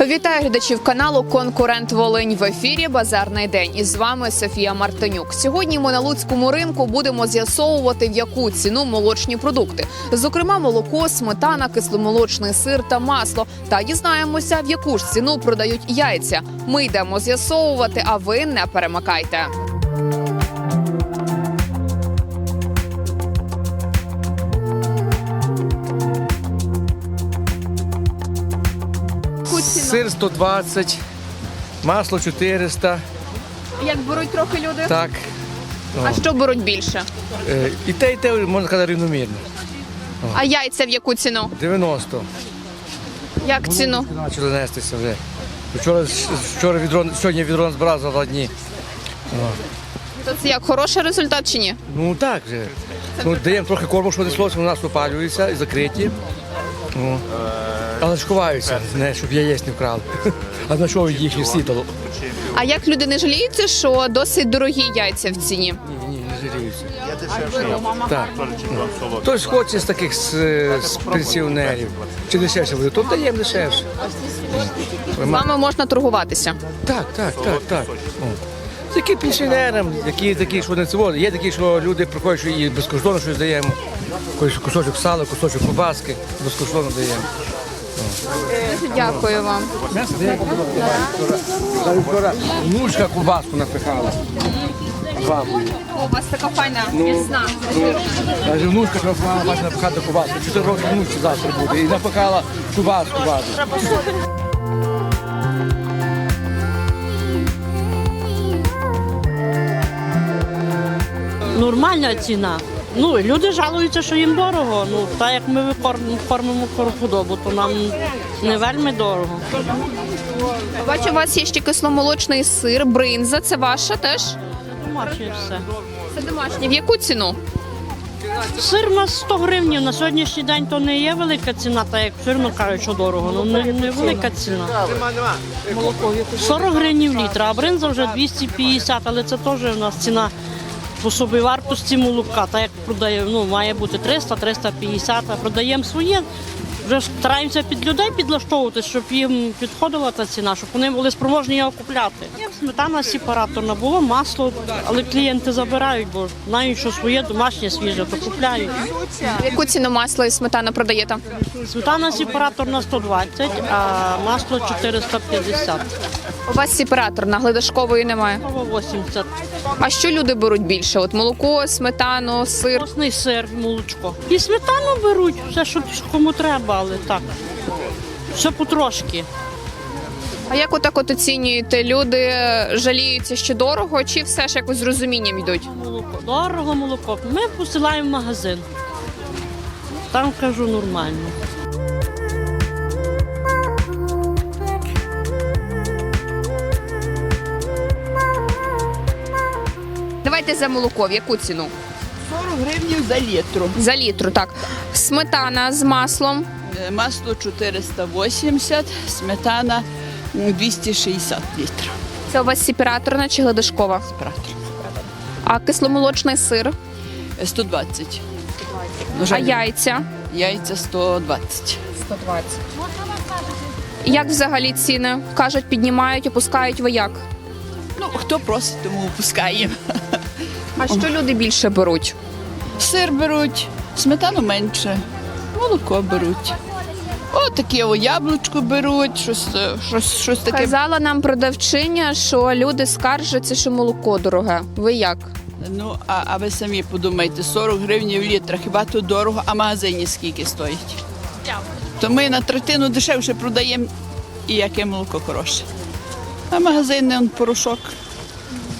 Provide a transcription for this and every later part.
Вітаю глядачів каналу Конкурент Волинь в ефірі Базарний день. І з вами Софія Мартинюк. Сьогодні ми на луцькому ринку будемо з'ясовувати, в яку ціну молочні продукти, зокрема, молоко, сметана, кисломолочний сир та масло. Та дізнаємося, в яку ж ціну продають яйця. Ми йдемо з'ясовувати, а ви не перемикайте. Сир 120, масло 400, Як беруть трохи люди? так. А що беруть більше? Е, І те, і те, можна сказати, рівномірно. А яйця в яку ціну? 90. Як ціну? Почали нестися вже. Вчора, вчора відро, сьогодні відро збирав за два дні. То це як хороший результат чи ні? Ну так вже. Ну, даємо трохи корму, що неслося, у нас опалюється і закриті. Ну. Але ж ховаються, не, щоб яєць не вкрали. А на чого їхні сідало? А як люди не жаліються, що досить дорогі яйця в ціні? Ні, ні, не жаліються. Так. Хтось хоче з таких з, з пенсіонерів. Чи дешевше буде, то даємо дешевше. З вами можна торгуватися. Так, так, так, так. О. Такі пенсіонерам, які такі, що не це Є такі, що люди приходять що і безкоштовно щось даємо. Якийсь кусочок сала, кусочок кубаски, безкоштовно даємо. Дякую вам. Вчора внучка кубаску напихала. Бабою. У вас така файна міцна. Навіть внучка мала бачити напихати кубаску. Чотири роки внучці завтра буде. І напихала кубаску бабу. Нормальна ціна. Ну, люди жалуються, що їм дорого. Ну, так як ми кормимо худобу, то нам не вельми дорого. Бачу, у вас є ще кисломолочний сир, бринза. Це ваша теж? Домашнє все. Це домашнє. В яку ціну? Сир у нас 100 гривень. На сьогоднішній день то не є велика ціна, так як все одно кажуть, що дорого. Ну не, не велика ціна. 40 гривень літр, а бринза вже 250, але це теж у нас ціна по собівартості молока. Так як продає, ну, має бути 300-350, а продаємо своє. Вже стараємося під людей підлаштовувати, щоб їм підходила та ціна, щоб вони були спроможні його купляти. Є сметана сепараторна, було масло, але клієнти забирають, бо знають, що своє домашнє свіже, то купляють. Яку ціну масло і сметана продаєте? Сметана сепараторна 120, а масло 450. У вас сепараторна, глидашкової немає. Кава 80. А що люди беруть більше? От молоко, сметану, сир. Постний сир, молочко. І сметану беруть, все, що кому треба, але так. Все потрошки. А як отак от оцінюєте? Люди жаліються, що дорого, чи все ж якось з розумінням йдуть? Молоко. Дорого молоко. Ми посилаємо в магазин. Там кажу нормально. Давайте за молоко, в яку ціну? 40 гривень за літру. За літру, так. Сметана з маслом. Масло 480, сметана м, 260 літрів. Це у вас сепараторна чи гладишкова? Правда. А кисломолочний сир, Е, 120. а яйця яйця 120. 120. Як взагалі ціни? Кажуть, піднімають, опускають ви як? Ну, хто просить, тому випускаємо. А що люди більше беруть? Сир беруть, сметану менше, молоко беруть. О, таке о, яблучко беруть, щось, е, щось, щось таке. Казала нам продавчиня, що люди скаржаться, що молоко дороге. Ви як? Ну, а, а ви самі подумайте, 40 гривень в літр, хіба то дорого, а магазині скільки стоїть? То ми на третину дешевше продаємо і яке молоко хороше. А магазинний он порошок.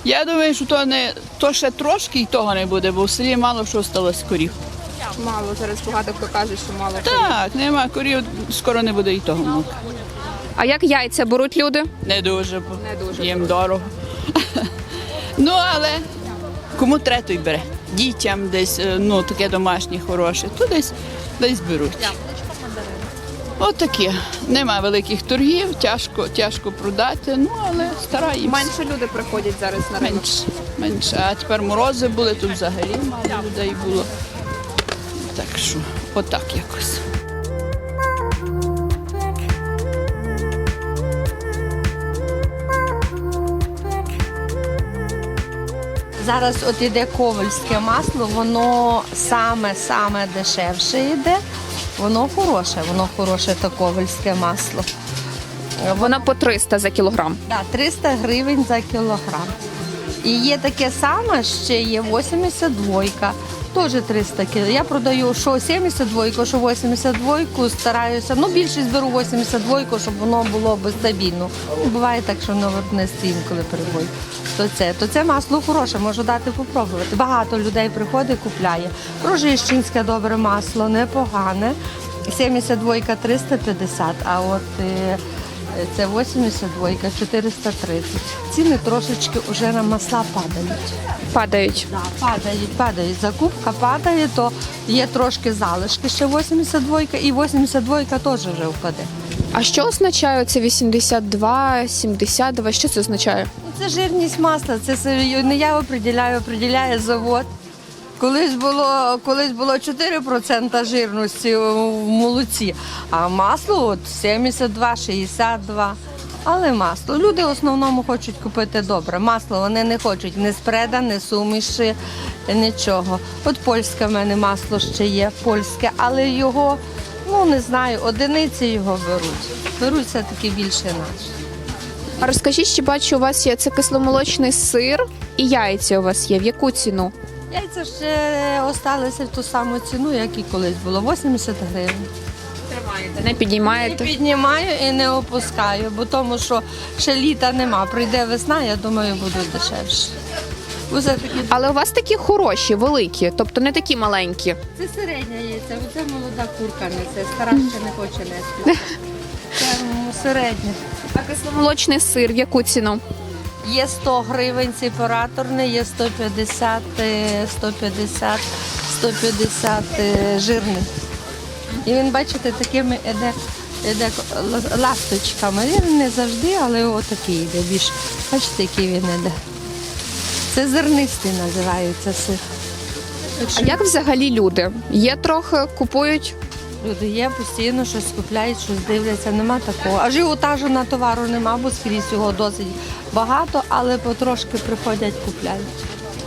Я думаю, що то не то ще трошки і того не буде, бо в селі мало що сталося корів. Мало зараз багато хто каже, що мало. Так, нема корів, скоро не буде і того молока. А як яйця беруть люди? Не дуже, бо Не дуже їм дорого. ну, але кому треба, той бере. Дітям десь, е, ну, таке домашнє хороше, то десь, десь беруть. Отаке. Нема великих торгів, тяжко, тяжко продати, ну але стараємося. Менше люди приходять зараз на ринок. Менше, менше. А тепер морози були, тут взагалі мало людей було. Так що, отак якось. Зараз от іде ковальське масло, воно саме-саме дешевше йде. Воно хороше, воно хороше та ковальське масло. Воно по 300 за кілограм. Так, 300 гривень за кілограм. І є таке саме, ще є 82, теж 300 кг. Я продаю що 72, що 82, стараюся. Ну, більшість беру 82, щоб воно було стабільно. Ну, Буває так, що на виробництві інколи перебой. То це, то це масло хороше, можу дати попробувати. Багато людей приходить, купляє. Рожищенське добре масло, непогане. 72 350, а от е, це 82, 430. Ціни трошечки вже на масла падають. Падають. Да, падають, падають. Закупка падає, то є трошки залишки ще 82 і 82 теж вже впаде. А що означає це 82, 72? Що це означає? Це жирність масла, це не я определяю, определяє завод. Колись було, колись було 4% жирності в молоці, а масло от 72, 62. Але масло. Люди в основному хочуть купити добре. Масло вони не хочуть ні спреда, ні суміші, нічого. От польське в мене масло ще є, польське, але його, ну не знаю, одиниці його беруть. Беруть все-таки більше наше. А розкажіть, ще бачу, у вас є це кисломолочний сир і яйця у вас є. В яку ціну? Яйця ще осталися в ту саму ціну, як і колись було 80 гривень. Тримаєте, не Не піднімаю і не опускаю, бо тому що ще літа нема. Прийде весна, я думаю, будуть дешевше. Але у вас такі хороші, великі, тобто не такі маленькі. це середня яйця, це молода курка несе, стара ще не хоче нести. Це середня. А кисломолочний сир в яку ціну? Є 100 гривень сепараторний, є 150, е, 150, 150 е, жирний. І він, бачите, такими іде, іде ласточками. Він не завжди, але отакий йде більш. Бачите, який він іде. Це зернистий називається сир. А як взагалі люди? Є трохи, купують. Люди є, постійно щось купляють, щось дивляться, нема такого. Ажіотажу на товару нема, бо скрізь його досить багато, але потрошки приходять, купляють.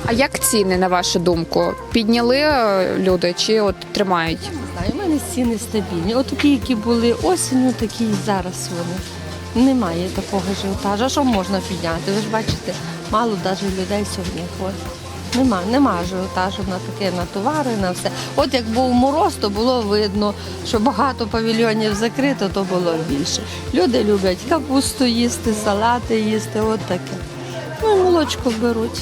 А як ціни, на вашу думку? Підняли е, люди чи от тримають? Не знаю, у мене ціни стабільні. От такі, які були осінню, такі і зараз вони. Немає такого ажіотажу. А що можна підняти? Ви ж бачите, мало навіть людей сьогодні ходить. Нема, нема ажіотажу на таке, на товари, на все. От як був мороз, то було видно, що багато павільйонів закрито, то було більше. Люди люблять капусту їсти, салати їсти, от таке. Ну і молочко беруть.